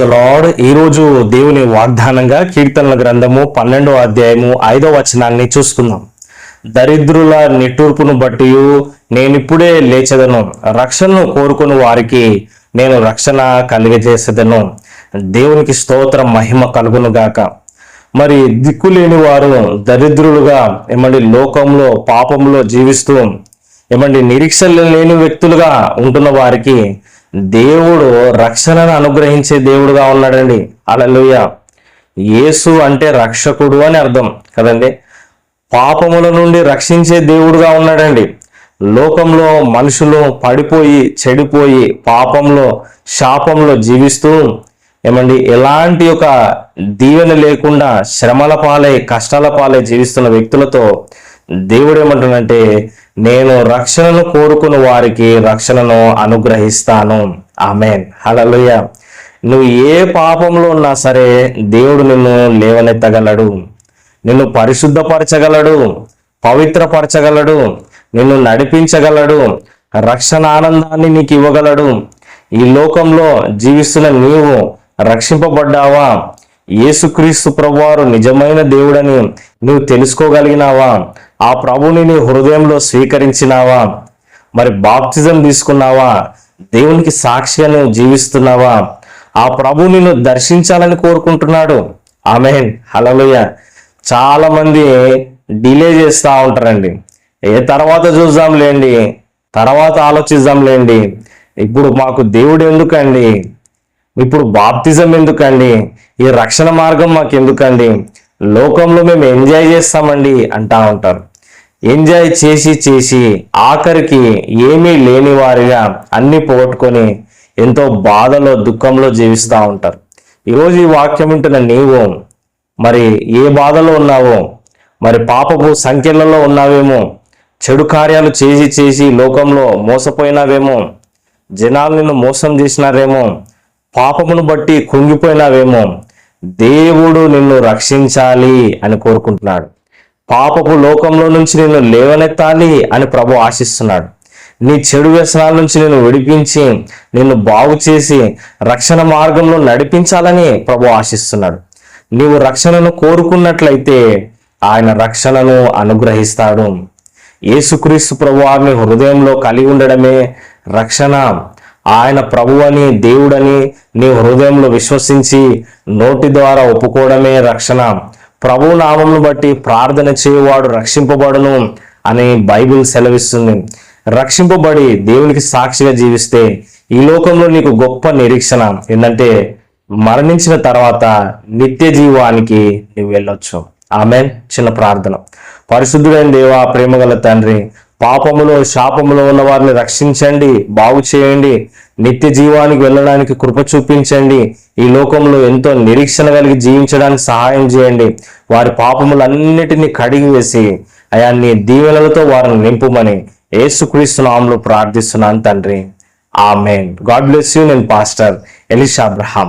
Lord ఈ రోజు దేవుని వాగ్దానంగా కీర్తనల గ్రంథము పన్నెండో అధ్యాయము ఐదో వచనాన్ని చూసుకుందాం. దరిద్రుల నిట్టూర్పును బట్టి నేనిప్పుడే లేచదను. రక్షణను కోరుకుని వారికి నేను రక్షణ కలిగజేసేదను. దేవునికి స్తోత్రం మహిమ కలుగును గాక. మరి దిక్కులేని వారు దరిద్రులుగా ఏమండి లోకంలో పాపంలో జీవిస్తూ ఏమండి నిరీక్షలు లేని వ్యక్తులుగా ఉంటున్న వారికి దేవుడు రక్షణను అనుగ్రహించే దేవుడుగా ఉన్నాడండి. అలలుయ యేసు అంటే రక్షకుడు అని అర్థం కదండి. పాపముల నుండి రక్షించే దేవుడుగా ఉన్నాడండి. లోకంలో మనుషులు పడిపోయి చెడిపోయి పాపంలో శాపంలో జీవిస్తూ ఏమండి ఎలాంటి ఒక దీవెన లేకుండా శ్రమల పాలై కష్టాల పాలై జీవిస్తున్న వ్యక్తులతో దేవుడు ఏమంటున్నంటే నేను రక్షణను కోరుకున్న వారికి రక్షణను అనుగ్రహిస్తాను. ఆమెన్. హలలుయ నువ్వు ఏ పాపంలో ఉన్నా సరే దేవుడు నిన్ను లేవనెత్తగలడు. నిన్ను పరిశుద్ధపరచగలడు పవిత్రపరచగలడు నిన్ను నడిపించగలడు రక్షణ ఆనందాన్ని నీకు ఇవ్వగలడు. ఈ లోకంలో జీవిస్తున్న నీవు రక్షింపబడ్డావా? యేసుక్రీస్తు ప్రభువారు నిజమైన దేవుడని నువ్వు తెలుసుకోగలిగినావా? ఆ ప్రభుని నీ హృదయంలో స్వీకరించినావా? మరి బాప్తిజం తీసుకున్నావా? దేవునికి సాక్షిగా నువ్వు జీవిస్తున్నావా? ఆ ప్రభు నిన్ను దర్శించాలని కోరుకుంటున్నాడు. ఆమెన్. హలలుయ చాలా మంది డిలే చేస్తూ ఉంటారండి. ఏ తర్వాత చూద్దాంలేండి తర్వాత ఆలోచిద్దాంలేండి ఇప్పుడు మాకు దేవుడు ఎందుకండి? ఇప్పుడు బాప్తిజం ఎందుకండి? ఈ రక్షణ మార్గం మాకు ఎందుకండి లోకంలో మేము ఎంజాయ్ చేస్తామండి అంటా ఉంటారు. ఎంజాయ్ చేసి చేసి ఆఖరికి ఏమీ లేని వారిగా అన్ని పోగొట్టుకొని ఎంతో బాధలో దుఃఖంలో జీవిస్తూ ఉంటారు. ఈరోజు ఈ వాక్యం వింటున్న నీవు మరి ఏ బాధలో ఉన్నావో మరి పాపపు సంఖ్యలలో ఉన్నావేమో చెడు కార్యాలు చేసి చేసి లోకంలో మోసపోయినావేమో జనాలు నిన్ను మోసం చేసినారేమో పాపమును బట్టి కుంగిపోయినావేమో దేవుడు నిన్ను రక్షించాలి అని కోరుకుంటున్నాడు. పాపపు లోకంలో నుంచి నేను లేవనెత్తాలి అని ప్రభు ఆశిస్తున్నాడు. నీ చెడు వ్యసనాల నుంచి నేను విడిపించి నిన్ను బాగు చేసి రక్షణ మార్గంలో నడిపించాలని ప్రభు ఆశిస్తున్నాడు. నీవు రక్షణను కోరుకున్నట్లయితే ఆయన రక్షణను అనుగ్రహిస్తాడు. యేసుక్రీస్తు ప్రభువారిని హృదయంలో కలిగి ఉండడమే రక్షణ. ఆయన ప్రభువని దేవుడని నీ హృదయంలో విశ్వసించి నోటి ద్వారా ఒప్పుకోవడమే రక్షణ. ప్రభు నామంను బట్టి ప్రార్థన చేయవాడు రక్షింపబడును అని బైబిల్ సెలవిస్తుంది. రక్షింపబడి దేవునికి సాక్షిగా జీవిస్తే ఈ లోకంలో నీకు గొప్ప నిరీక్షణ. ఏంటంటే మరణించిన తర్వాత నిత్య జీవానికి నువ్వు వెళ్ళొచ్చు. ఆమె చిన్న ప్రార్థన. పరిశుద్ధుడైన దేవా ప్రేమగల తండ్రి పాపములో శాపములో ఉన్న వారిని రక్షించండి బాగు చేయండి నిత్య జీవానికి వెళ్ళడానికి కృప చూపించండి ఈ లోకంలో ఎంతో నిరీక్షణ కలిగి జీవించడానికి సహాయం చేయండి. వారి పాపములన్నిటినీ కడిగి వేసి అయా నీ దీవెనలతో వారిని నింపుమని యేసుక్రీస్తు నామంలో ప్రార్థిస్తున్నాను తండ్రి. ఆమెన్. గాడ్ బ్లెస్ యూ నేను పాస్టర్ ఎలిషా అబ్రహాం.